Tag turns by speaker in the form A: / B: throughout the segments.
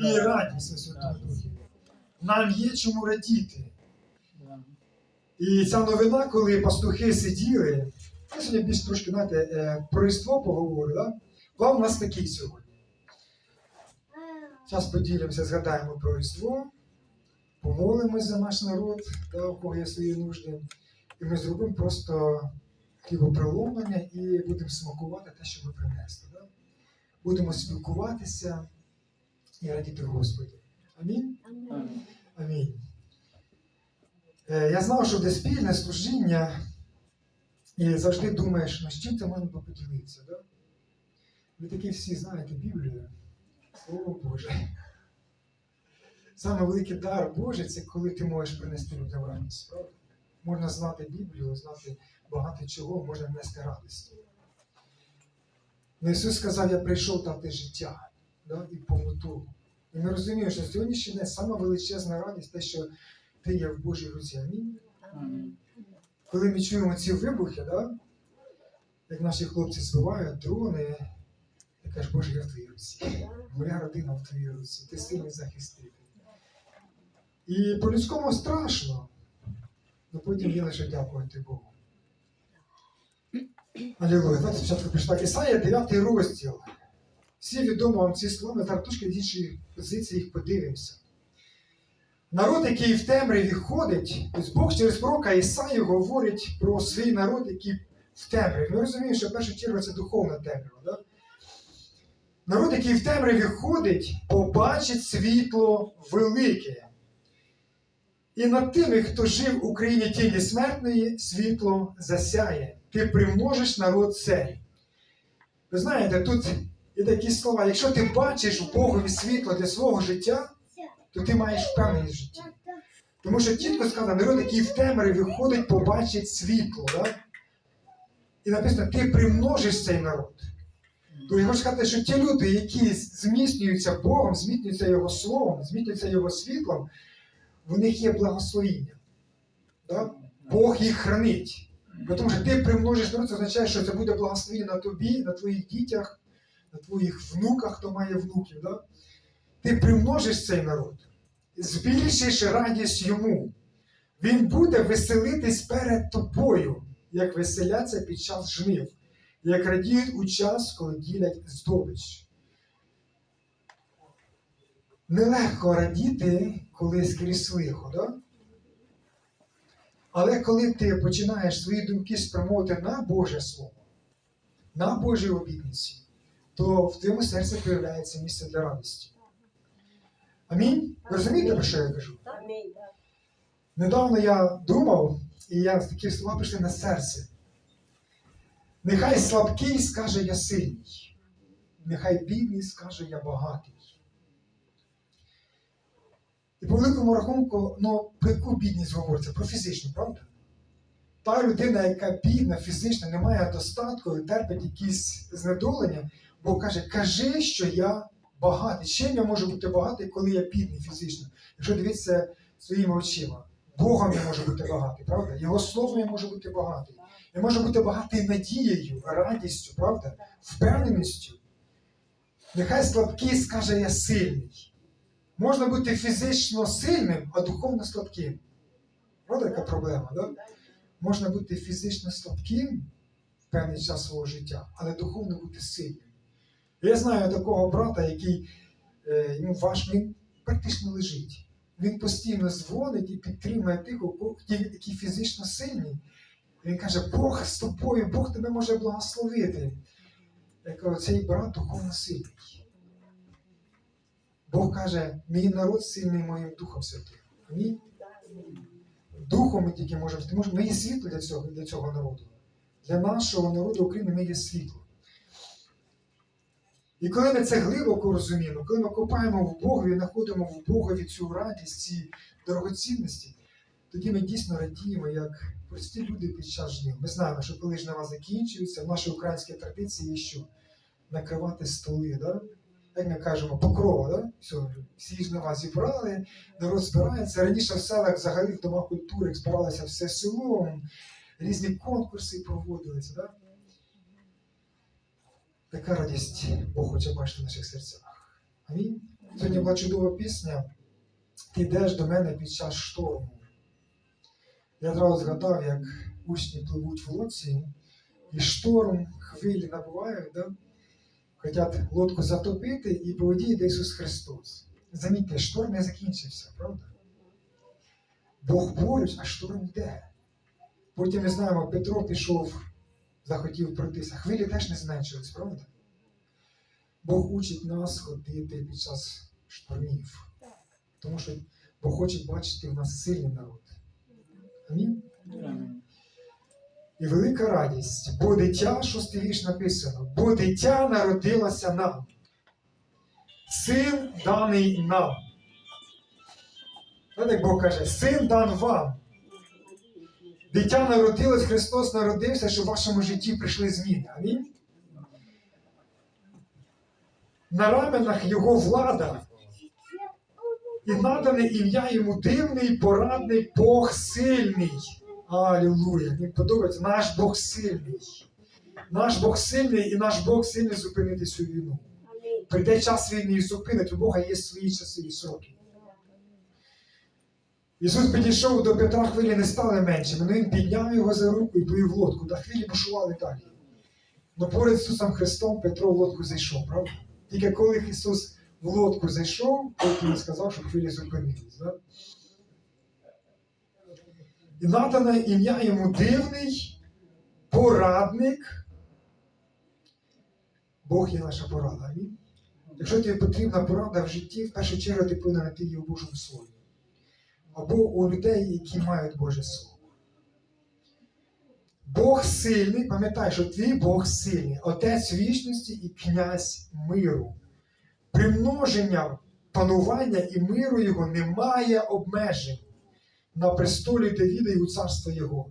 A: і радість у Святому. Нам є чому радіти. І ця новина, коли пастухи сиділи, я сьогодні більш трошки знаєте, е, про Різдво поговорю, да? План у нас такий сьогодні. Зараз поділимося, згадаємо про Різдво, помолимось за наш народ, да, у кого є свої нужди. І ми зробимо просто хлібоприломлення і будемо смакувати те, що ми принесли. Да? Будемо спілкуватися і радіти Господі. Амінь. Амінь. Е, Я знав, що де спільне служіння, і завжди думаєш, ну з чим це можна поділитися. Да? Ви такі всі знаєте Біблію, Слово Боже. Саме великий дар Божий це коли ти можеш принести людям радість. Правда? Можна знати Біблію, знати багато чого, можна нести радість. Ну, Ісус сказав, я прийшов дати життя да, і повноту. І ми розуміємо, що сьогоднішній день сама величезна радість, те, що ти є в Божій руці. Амінь. Коли ми чуємо ці вибухи, да, як наші хлопці збивають дрони, ти кажеш, Боже, я в твоїй руці. Моя родина в твоїй руці, ти сильний захиститель. І по-людському страшно, але потім є лише дякувати Богу. Алілуя. Давайте спочатку пішла Ісая, 9 розділ. Всі відомо вам ці слова, зараз трошки з іншої позиції їх подивимося. Народ, який в темряві ходить, Бог через пророка Ісаю говорить про свій народ, який в темряві. Ми розуміємо, що в першу чергу це духовна темрява. Да? Народ, який в темряві ходить, побачить світло велике. І над тими, хто жив в Україні тіні смертної, світло засяє. Ти примножиш народ цей. Ви знаєте, тут є такі слова: якщо ти бачиш в Богові світло для свого життя, то ти маєш впевненість в житті. Тому що чітко сказано, народ, який в темряві ходить, побачить світло. Да? І написано, ти примножиш цей народ. То я хочу сказати, що ті люди, які зміцнюються Богом, зміцнюються Його Словом, зміцнюються Його світлом, в них є благословіння. Да? Бог їх хранить. Тому що ти примножиш народ, це означає, що це буде благословіння на тобі, на твоїх дітях, на твоїх внуках, хто має внуків. Да? Ти примножиш цей народ, збільшиш радість йому. Він буде веселитись перед тобою, як веселяться під час жнив, як радіють у час, коли ділять здобич. Нелегко радіти, коли скрізь лихо, да? Але коли ти починаєш свої думки спрямовувати на Боже Слово, на Божі обітниці, то в твоєму серці появляється місце для радості. Амінь? Ви розумієте, про що я кажу?
B: Амінь.
A: Недавно я думав, і я такі слова пішли на серце. Нехай слабкий скаже я сильний, нехай бідний скаже я багатий. І по великому рахунку, ну, про яку бідність говориться? Про фізичну, правда? Та людина, яка бідна, фізично, не має достатку і терпить якісь знедолення, Бог каже, кажи, що я багатий. Чим я можу бути багатий, коли я бідний фізично? Якщо дивитися своїми очима. Богом я можу бути багатий, правда? Його словом я можу бути багатий. Я можу бути багатий надією, радістю, правда? Впевненістю. Нехай слабкий скаже я сильний. Можна бути фізично сильним, а духовно слабким. Правда, яка проблема, да? Можна бути фізично слабким в певний час свого життя, але духовно бути сильним. Я знаю такого брата, який е, йому важко, він практично лежить. Він постійно дзвонить і підтримує тих, які фізично сильні. Він каже, Бог з тобою, Бог тебе може благословити. Я кажу, цей брат духовно сильний. Бог каже, мій народ сильний моїм Духом Святим. Амінь. Духом ми тільки можемо. Ми є світло для цього, для цього народу. Для нашого народу України ми є світло. І коли ми це глибоко розуміємо, коли ми копаємо в Богові, знаходимо в Богові цю радість, ці дорогоцінності, тоді ми дійсно радіємо, як прості люди під час жнив. Ми знаємо, що коли жнива закінчуються, в нашій українській традиції є що? Накривати столи, да? як ми кажемо, покрова, да? Все, всі жнива зібрали, народ збирається. Раніше в селах взагалі в домах культури збиралося все селом, різні конкурси проводилися. Да? Така радість Бог хоче бачити в наших серцях. Амінь. Сьогодні була чудова пісня. Ти йдеш до мене під час шторму. Я одразу згадав, як учні пливуть в лодці, і шторм, хвилі набувають, да? хотять лодку затопити, і по воді йде Ісус Христос. Замітьте, шторм не закінчився, правда? Бог поруч, а шторм йде. Потім ми знаємо, Петро пішов, захотів пройтися. Хвилі теж не зменшились, правда? Бог учить нас ходити під час штормів. Тому що Бог хоче бачити в нас сильний народ. Амінь. І велика радість, бо дитя, шостий вірш написано, бо дитя народилося нам. Син даний нам. Знаєте, як Бог каже, син дан вам. Дитя народилось, Христос народився, щоб в вашому житті прийшли зміни. Амінь. На раменах його влада. І надане ім'я йому дивний, порадний, Бог сильний. Алілуя! Мені подобається наш Бог сильний. Наш Бог сильний і наш Бог сильний зупинити цю війну. Прийде час війни і зупинить, у Бога є свої часи і сроки. Ісус підійшов до Петра, хвилі не стали меншими, але Він підняв його за руку і повів в лодку, та хвилі бушували далі. Но поряд з Ісусом Христом Петро в лодку зайшов, правда? Тільки коли Ісус в лодку зайшов, потім він сказав, що хвилі зупинились. Да? І надане ім'я йому дивний, порадник. Бог є наша порада. Амінь. Якщо тобі потрібна порада в житті, в першу чергу ти повинен знайти її у Божому Слові. Або у людей, які мають Боже Слово. Бог сильний, пам'ятай, що твій Бог сильний, Отець вічності і князь миру. Примноження панування і миру Його немає обмежень на престолі Давіда і у царства Його.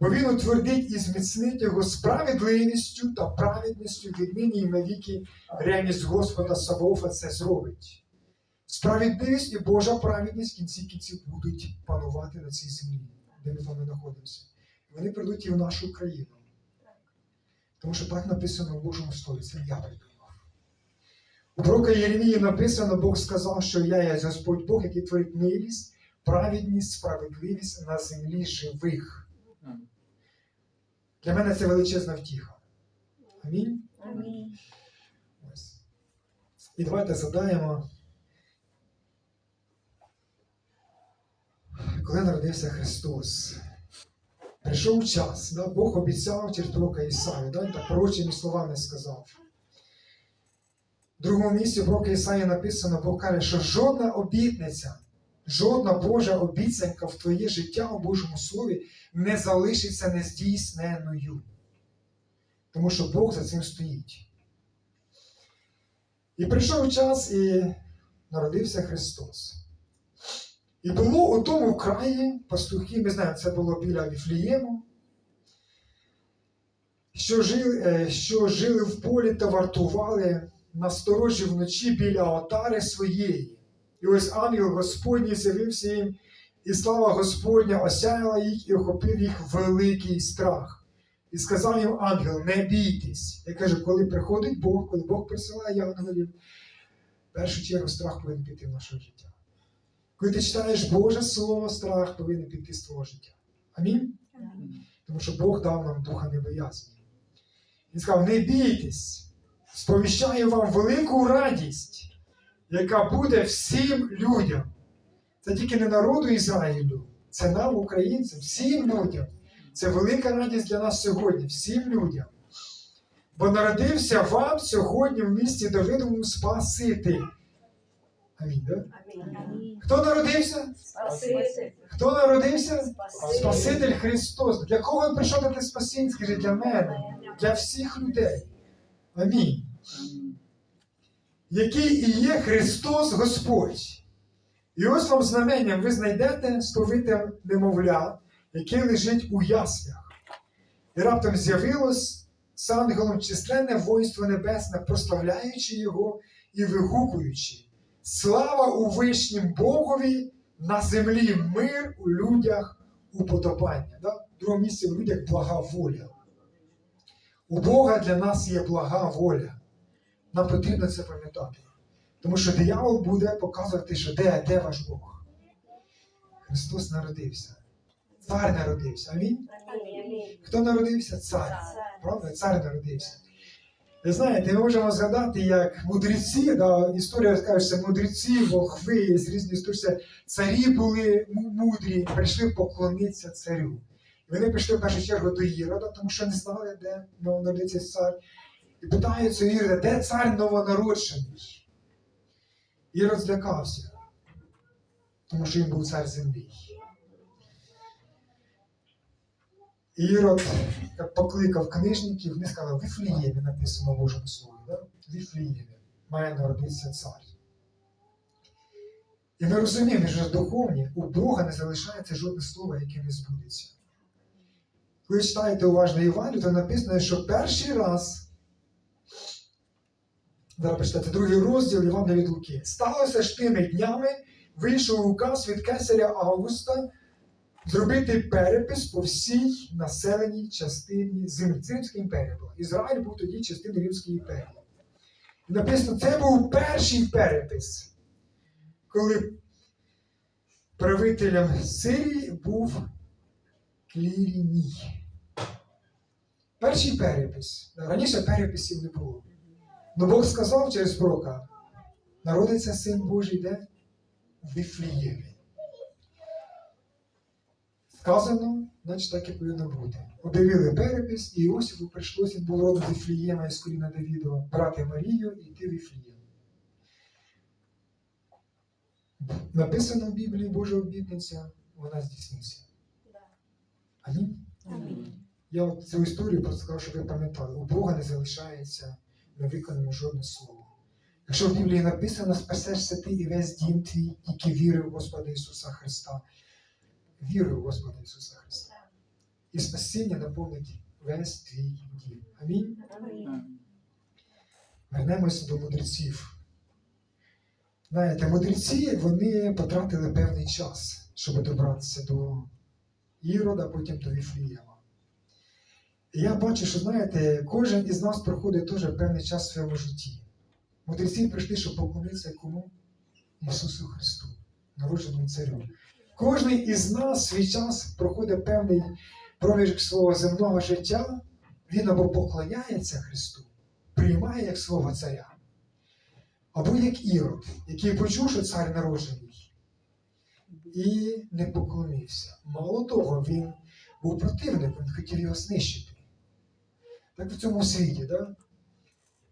A: Бо він утвердить і зміцнить його справедливістю та праведністю віднині і навіки ревність Господа Савоофа це зробить. Справедливість і Божа праведність в кінці кінців будуть панувати на цій землі, де ми з вами знаходимося. Вони прийдуть і в нашу країну. Тому що так написано в Божому Слові, це я придумав. У пророка Єремії написано, Бог сказав, що я є Господь Бог, який творить милість, праведність, справедливість на землі живих. Для мене це величезна втіха. Амінь.
B: Амінь.
A: Ось. І давайте задаємо. Коли народився Христос, прийшов час, да? Бог обіцяв через Ісаю, да? Він так пророчими словами сказав. В другому місці пророка Ісаї написано, Бог каже, що жодна обітниця, жодна Божа обіцянка в твоє життя у Божому Слові не залишиться нездійсненою. Тому що Бог за цим стоїть. І прийшов час, і народився Христос. І було у тому краї пастухи, ми знаємо, це було біля Віфлієму, що жили, е, що жили в полі та вартували насторожі вночі біля отари своєї. І ось ангел Господній з'явився їм, і слава Господня осяяла їх і охопив їх великий страх. І сказав їм ангел: не бійтесь. Я кажу, коли приходить Бог, коли Бог присилає ангелів, в першу чергу страх повинен піти в наше життя. Коли ти читаєш Боже Слово, страх повинен піти з твого життя. Амінь? Тому що Бог дав нам духа небоязні. Він сказав: не бійтесь, сповіщаю вам велику радість, яка буде всім людям. Це тільки не народу Ізраїлю, це нам, українцям, всім людям. Це велика радість для нас сьогодні, всім людям. Бо народився вам сьогодні в місті Давидовому Спаситель. Амінь, да?
B: Амінь.
A: Хто народився?
B: Спаситель.
A: Хто народився?
B: Спаситель.
A: Спаситель Христос. Для кого він прийшов дати спасіння? Скажи, для мене, для всіх людей. Амінь. Який і є Христос Господь. І ось вам знаменням ви знайдете сповите немовля, яке лежить у яслях. І раптом з'явилось з ангелом численне воїнство небесне, прославляючи його і вигукуючи. Слава у вишнім Богові на землі мир у людях уподобання. Да? В другому місці в людях блага воля. У Бога для нас є блага воля. Нам потрібно це пам'ятати. Тому що диявол буде показувати, що де, де ваш Бог. Христос народився. Цар народився. Амінь.
B: Амінь.
A: Хто народився? Цар.
B: Цар.
A: Правда? Цар народився. Знаєте, ми можемо згадати, як мудреці, да, історія скаже, мудреці, волхви, з різні історії, царі були му- мудрі, прийшли поклонитися царю. І вони прийшли в першу чергу до Ірода, тому що не знали, де народиться цар. І питаються Ірода, де цар новонароджений? Ірод злякався, тому що він був цар землі. Ірод як покликав книжників, вони сказали, в Віфліємі написано в Божому Слові, да? в має народитися цар. І ми розуміємо, що духовні, у Бога не залишається жодне слово, яке не збудеться. Коли читаєте уважно Івану, то написано, що перший раз, зараз почитайте другий розділ Івана від Луки, сталося ж тими днями, вийшов указ від кесаря Августа зробити перепис по всій населеній частині землі. Це Римська імперія була. Ізраїль був тоді частиною Римської імперії. І написано, це був перший перепис, коли правителем Сирії був Кліріній. Перший перепис. Раніше переписів не було. Ну Бог сказав через пророка, народиться син Божий де? В Віфліємі. Сказано, значить так і повинно бути. Об'явили перепис, і Іосифу прийшлося, родом з Віфлієма із коліна Давідова, брати Марію і йти в Віфлієм. Написано в Біблії Божа обітниця, вона здійсниться. Амінь.
B: Амінь.
A: Я от цю історію просто сказав, щоб ви пам'ятали, у Бога не залишається невиконаним жодне слово. Якщо в Біблії написано, спасешся ти і весь дім твій, тільки віри в Господа Ісуса Христа. Віри в Господа Ісуса Христа. І спасіння наповнить весь твій дім. Амінь.
B: Амінь.
A: Вернемося до мудреців. Знаєте, мудреці вони потратили певний час, щоб добратися до Ірода, потім до Віфлієма. І я бачу, що знаєте, кожен із нас проходить теж певний час в своєму житті. Мудреці прийшли, щоб поклонитися кому? Ісусу Христу, народженому царю. Кожен із нас свій час проходить певний проміжок свого земного життя, він або поклоняється Христу, приймає як свого царя, або як Ірод, який почув, що цар народжений, і не поклонився. Мало того, він був противником, він хотів його знищити. Так в цьому світі, да?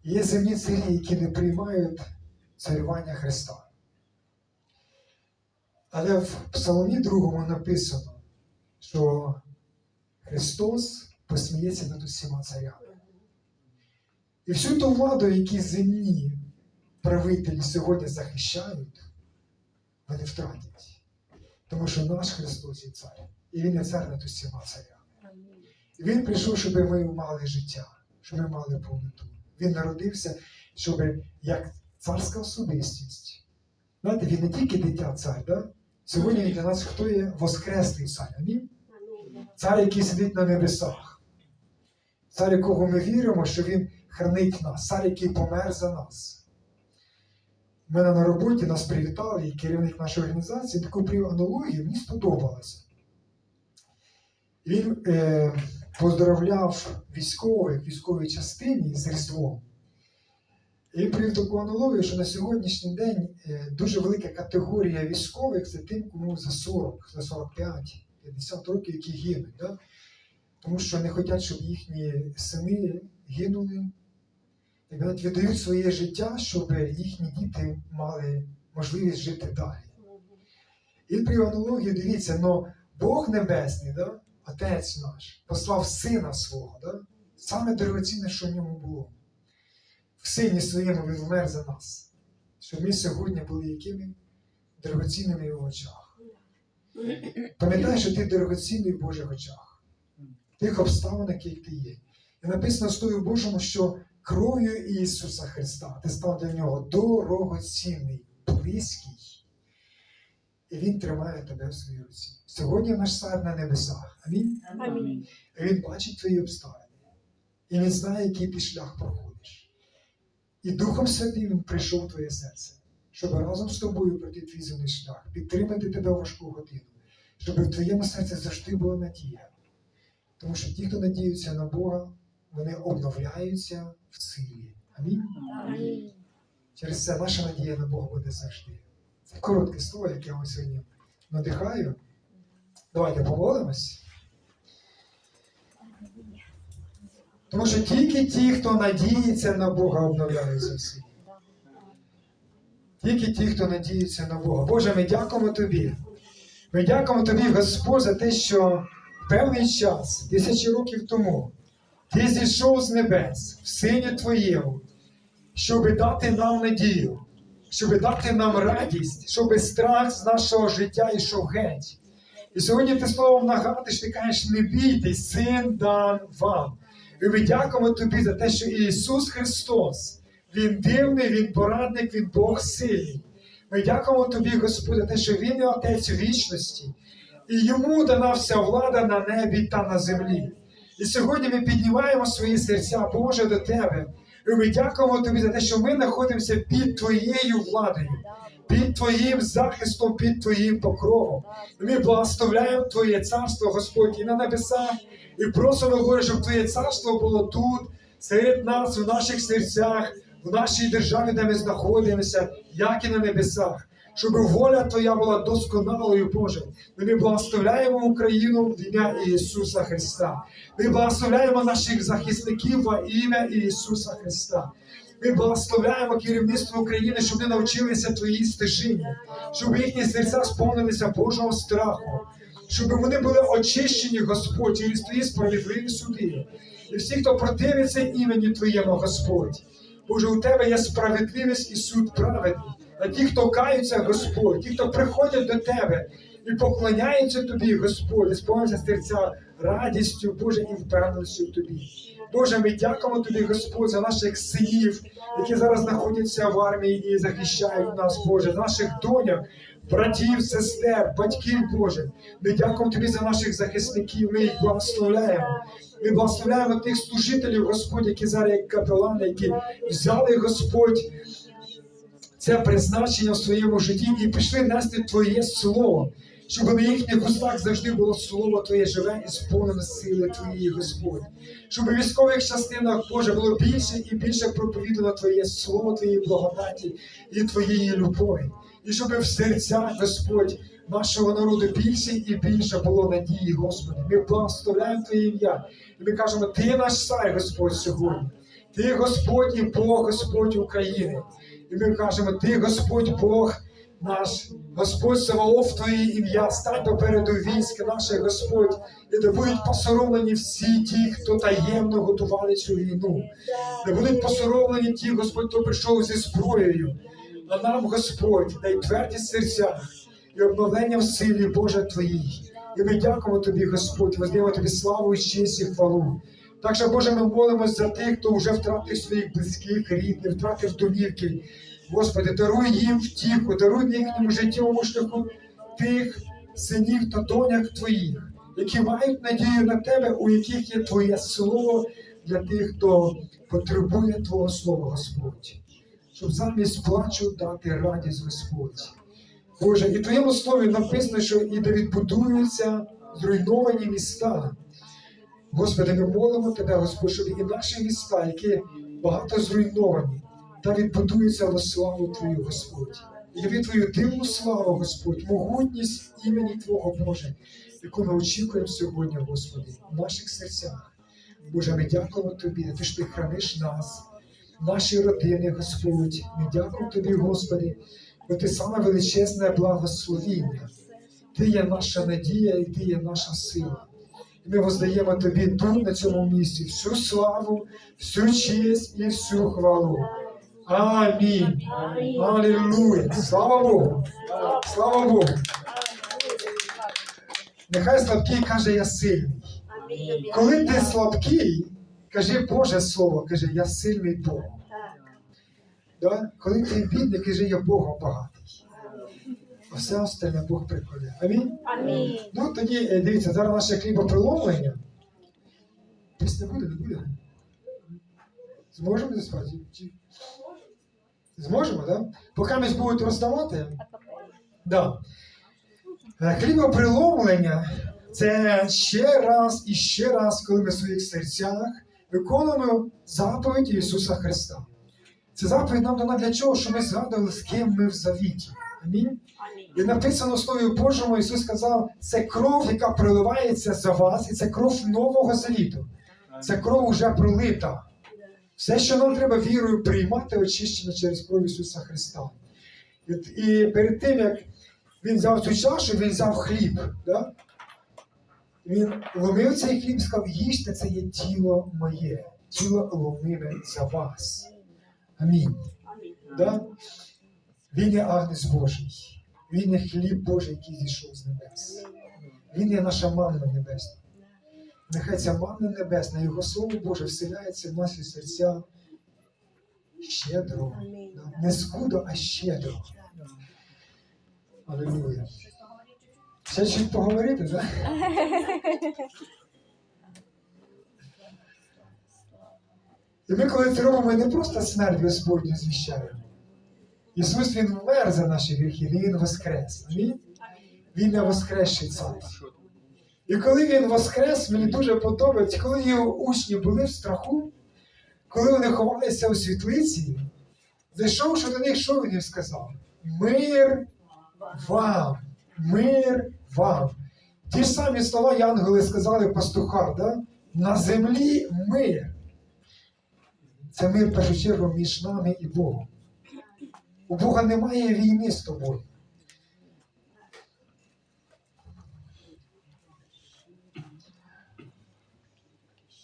A: є земні царі, які не приймають царювання Христа. Але в Псаломі другому написано, що Христос посміється над усіма царями. І всю ту владу, які земні правителі сьогодні захищають, вони втратять. Тому що наш Христос є цар. І Він є цар над усіма царями. І Він прийшов, щоб ми мали життя, щоб ми мали повноту. Він народився, щоб як царська особистість. Знаєте, він не тільки дитя цар, да? Сьогодні він для нас хто є воскреслий цар. Амінь? Цар, який сидить на небесах. Цар, якого ми віримо, що він хранить нас, цар, який помер за нас. У мене на роботі нас привітали, і керівник нашої організації таку привів аналогію, мені сподобалося. Він е, поздоровляв військових військовій частині з Різдвом. І він привів таку аналогію, що на сьогоднішній день е, дуже велика категорія військових це тим, кому за 40, за 45, 50 років, які гинуть. Да? Тому що не хочуть, щоб їхні сини гинули. І навіть віддають своє життя, щоб їхні діти мали можливість жити далі. І при аналогії дивіться, но Бог Небесний, да, Отець наш, послав Сина свого, да, саме дорогоцінне, що в ньому було. В сині своєму він вмер за нас, щоб ми сьогодні були якими дорогоцінними в очах. Пам'ятай, що ти дорогоцінний в Божих очах, в тих обставинах, яких ти є. І написано Слові Божому, що кров'ю Ісуса Христа ти став для нього дорогоцінний, близький. І Він тримає тебе в своїй руці. Сьогодні наш цар на небесах. Амінь.
B: Амінь.
A: І Він бачить твої обставини. І він знає, який ти шлях проходиш. І Духом Святим Він прийшов в твоє серце, щоб разом з тобою пройти твій земний шлях, підтримати тебе в важку годину, щоб в твоєму серці завжди була надія. Тому що ті, хто надіються на Бога, вони обновляються в силі. Амінь.
B: Амінь.
A: Через це наша надія на Бога буде завжди. Це коротке слово, яке я вам сьогодні надихаю. Давайте помолимось. Тому що тільки ті, хто надіється на Бога, обновляються в силі. Тільки ті, хто надіється на Бога. Боже, ми дякуємо Тобі. Ми дякуємо Тобі, Господь, за те, що в певний час, тисячі років тому, Ти зійшов з небес в Сині Твоєму, щоб дати нам надію, щоб дати нам радість, щоб страх з нашого життя йшов геть. І сьогодні ти словом нагадуєш, ти кажеш, не бійтесь, син дан вам. І ми дякуємо тобі за те, що Ісус Христос, Він дивний, Він порадник, Він Бог сильний. Ми дякуємо тобі, Господь, за те, що Він є Отець вічності, і йому дана вся влада на небі та на землі. І сьогодні ми піднімаємо свої серця, Боже, до Тебе. І ми дякуємо Тобі за те, що ми знаходимося під Твоєю владою, під Твоїм захистом, під Твоїм покровом. І ми благословляємо Твоє царство, Господь, і на небесах, і просимо, Боже, щоб Твоє царство було тут, серед нас, в наших серцях, в нашій державі, де ми знаходимося, як і на небесах. Щоб воля Твоя була досконалою, Боже. Ми благословляємо Україну в ім'я Ісуса Христа. Ми благословляємо наших захисників во ім'я Ісуса Христа. Ми благословляємо керівництво України, щоб вони навчилися Твоїй стежині, щоб їхні серця сповнилися Божого страху, щоб вони були очищені, Господь, через Твої справедливі суди. І всі, хто противиться імені Твоєму, Господь. Боже, у Тебе є справедливість і суд праведний. А ті, хто каються, Господь, ті, хто приходять до Тебе і поклоняються Тобі, Господь, сповняться серця радістю, Боже, і впевненістю в Тобі. Боже, ми дякуємо Тобі, Господь, за наших синів, які зараз знаходяться в армії і захищають нас, Боже, за наших доняк, братів, сестер, батьків, Боже. Ми дякуємо Тобі за наших захисників, ми їх благословляємо. Ми благословляємо тих служителів, Господь, які зараз як капелани, які взяли, Господь, це призначення в своєму житті і пішли нести Твоє слово, щоб на їхніх устах завжди було слово Твоє живе і сповнене сили Твоєї, Господь. Щоб у військових частинах, Боже, було більше і більше проповідано Твоє слово, Твоєї благодаті і Твоєї любові. І щоб в серцях, Господь, нашого народу більше і більше було надії, Господи. Ми благословляємо Твоє ім'я. І ми кажемо, Ти наш цар, Господь, сьогодні. Ти Господь і Бог, Господь України. І ми кажемо, ти Господь Бог наш, Господь Саваоф Твоє ім'я, стань попереду війська наше, Господь, і да будуть посоромлені всі ті, хто таємно готували цю війну. Не будуть посоромлені ті, Господь, хто прийшов зі зброєю. А нам, Господь, дай твердість серця і обновлення в силі Боже Твоїй. І ми дякуємо Тобі, Господь, воздаємо Тобі славу і честь і хвалу. Так що, Боже, ми молимось за тих, хто вже втратив своїх близьких, рідних, втратив домівки. Господи, даруй їм втіху, даруй їхньому життєвому шляху тих синів та доняк Твоїх, які мають надію на Тебе, у яких є Твоє слово для тих, хто потребує Твого слова, Господь. Щоб замість плачу дати радість, Господь. Боже, і в Твоєму слові написано, що і де відбудуються зруйновані міста. Господи, ми молимо Тебе, Господь, щоб і наші міста, які багато зруйновані, та відбудуються во славу Твою, Господь. І яві Твою дивну славу, Господь, могутність імені Твого Боже, яку ми очікуємо сьогодні, Господи, в наших серцях. Боже, ми дякуємо Тобі, те, що Ти храниш нас, наші родини, Господь. Ми дякуємо Тобі, Господи, бо Ти саме величезне благословіння. Ти є наша надія і Ти є наша сила. І ми воздаємо тобі тут, на цьому місці, всю славу, всю честь і всю хвалу. Амінь. Алілуя. Слава Богу. Слава Богу. Нехай слабкий каже, я сильний. Коли ти слабкий, кажи Боже Слово, каже, я сильний Бог. Да? Коли ти бідний, кажи, я Богом багатий. А все остальне Бог прикладе. Амінь.
B: Амінь.
A: Ну тоді е, дивіться, зараз наше хлібоприломлення. Пісня буде, не буде? Зможемо заспати? Зможемо, так? Да? Поки ми будуть роздавати. Да. Е, Хлібоприломлення це ще раз і ще раз, коли ми в своїх серцях виконуємо заповідь Ісуса Христа. Це заповідь нам дана для чого, щоб ми згадували, з ким ми в завіті. Амінь.
B: Амінь.
A: І написано в Слові Божому, Ісус сказав, це кров, яка проливається за вас, і це кров нового завіту. Це кров уже пролита. Все, що нам треба вірою приймати, очищення через кров Ісуса Христа. І, і перед тим, як Він взяв цю чашу, він взяв хліб. Да? Він ломив цей хліб і сказав, їжте, це є тіло моє, тіло ломиме за вас. Амінь.
B: Амінь.
A: Да? Він є агнець Божий. Він є хліб Божий, який зійшов з небес. Він є наша манна небесна. Нехай ця манна небесна, Його Слово Боже вселяється в наші серця щедро. Не скудо, а щедро. Аллилуйя. Ще чуть поговорити, так? І ми, коли це робимо, ми не просто смерть Господню звіщаємо. Ісус Він вмер за наші гріхи, і Він воскрес. Він не воскресший цар. І коли він воскрес, мені дуже подобається, коли його учні були в страху, коли вони ховалися у світлиці, зайшовши до них, що він їм сказав? Мир вам, мир вам. Ті ж самі слова янголи сказали пастухам, да? на землі мир. Це мир в першу чергу між нами і Богом. У Бога немає війни з тобою.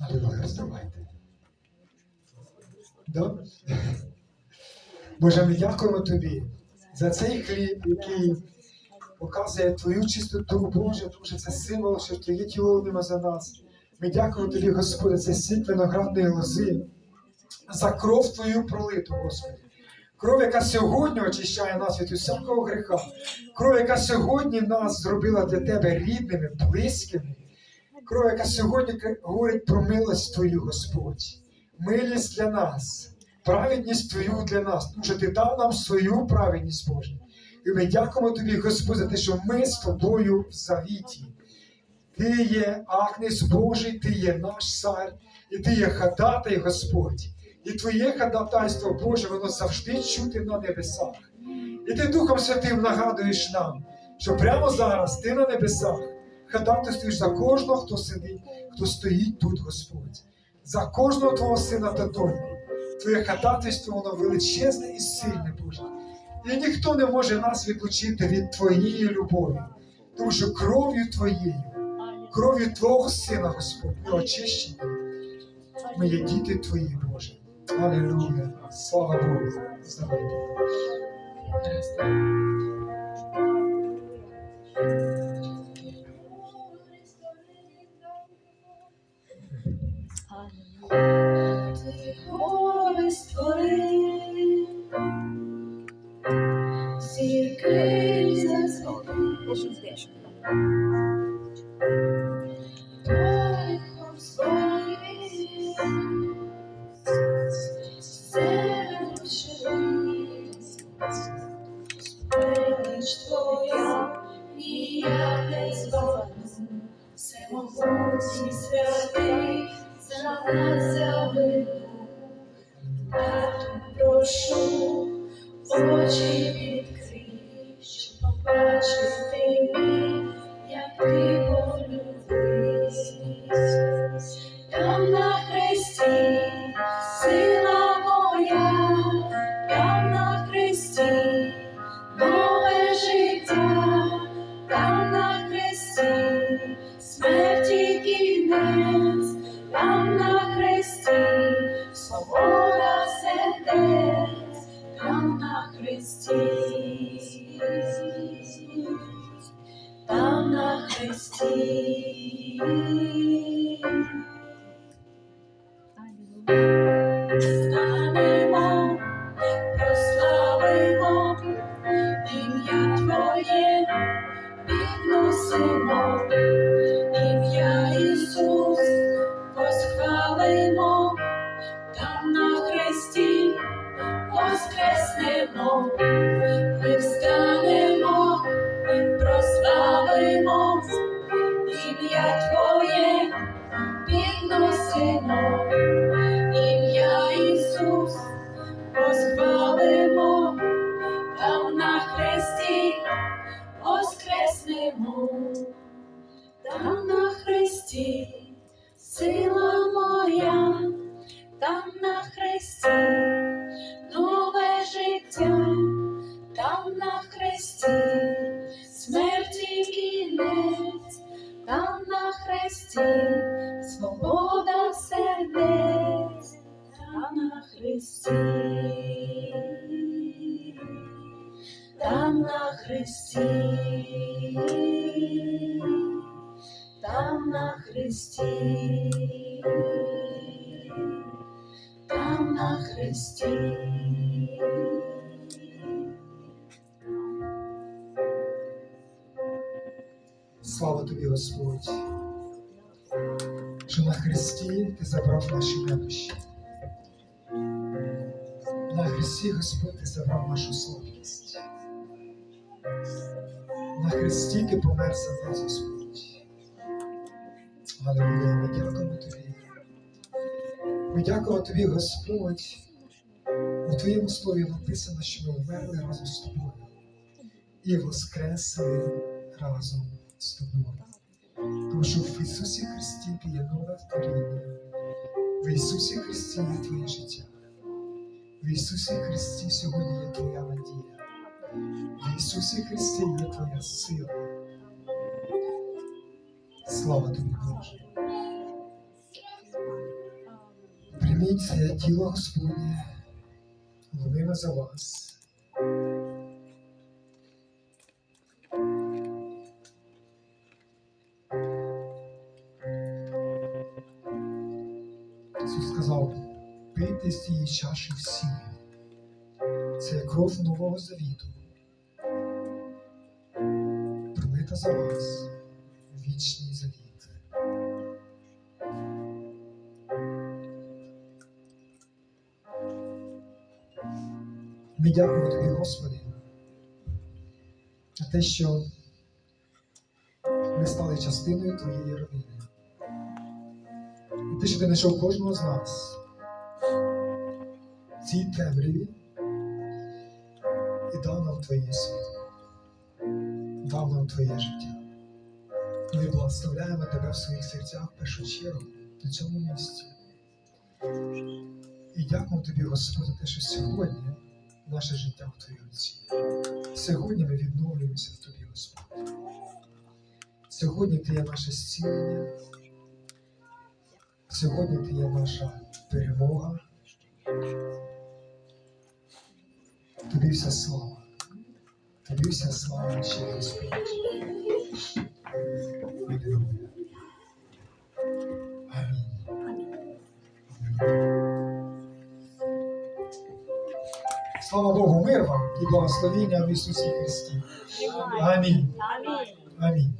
A: Алілуя, роздавайте. Да? Боже, ми дякуємо тобі за цей хліб, який показує твою чистоту, Боже, Боже, це символ, що твоє тіло нема за нас. Ми дякуємо тобі, Господи, це сік виноградної лози, за кров Твою пролиту, Господи. Кров, яка сьогодні очищає нас від усякого гріха. Кров, яка сьогодні нас зробила для тебе рідними, близькими. Кров, яка сьогодні говорить про милость Твою, Господь. Милість для нас, праведність Твою для нас, тому що Ти дав нам свою праведність, Боже. І ми дякуємо Тобі, Господь, за те, що ми з тобою в завіті. Ти є Агнець Божий, Ти є наш цар, і Ти є ходатай, Господь. І Твоє ходатайство, Боже, воно завжди чути на небесах. І Ти Духом Святим нагадуєш нам, що прямо зараз Ти на небесах ходатайствуєш за кожного, хто сидить, хто стоїть тут, Господь, за кожного Твого сина та доньку. Твоє ходатайство, воно величезне і сильне, Боже. І ніхто не може нас відлучити від Твоєї любові, тому що кров'ю Твоєю, кров'ю Твого Сина, Господь, ми очищені. Ми є діти Твої, Боже. Аллилуйя. Слава Богу. Здавайте.
C: Там на хресті на хресті.
A: Слава тобі, Господь, що на Христі ти забрав наші немощі. На Христі, Господь, ти забрав нашу слабкість. На Христі ти помер за нас, Господь. Аллилуйя. Дякуємо тобі, Господь. У твоєму слові написано, що ми вмерли разом з тобою і воскресли разом з тобою. Тому що в Ісусі Христі ти є нове творіння. В Ісусі Христі є твоє життя. В Ісусі Христі сьогодні є твоя надія. В Ісусі Христі є твоя сила. Слава тобі, Боже. Це тіло Господнє, ловиме за вас. Ісус сказав, пийте з цієї чаші всі. Це кров Нового Завіту. Пролита за вас Дякуємо тобі, Господи, за те, що ми стали частиною твоєї родини. І те, що ти знайшов кожного з нас в цій темряві і дав нам твоє світло, дав нам твоє життя. Ми благословляємо тебе в своїх серцях в першу чергу на цьому місці. І дякуємо тобі, Господь, за те, що сьогодні наше життя в твоїй руці. Сьогодні ми відновлюємося в тобі, Господь. Сьогодні ти є наше зцілення. Сьогодні ти є наша перемога. Тобі вся слава. Тобі вся слава ще Господь. Алілуя. І благословіння в Ісусі Христі.
B: Амінь.
A: Амінь.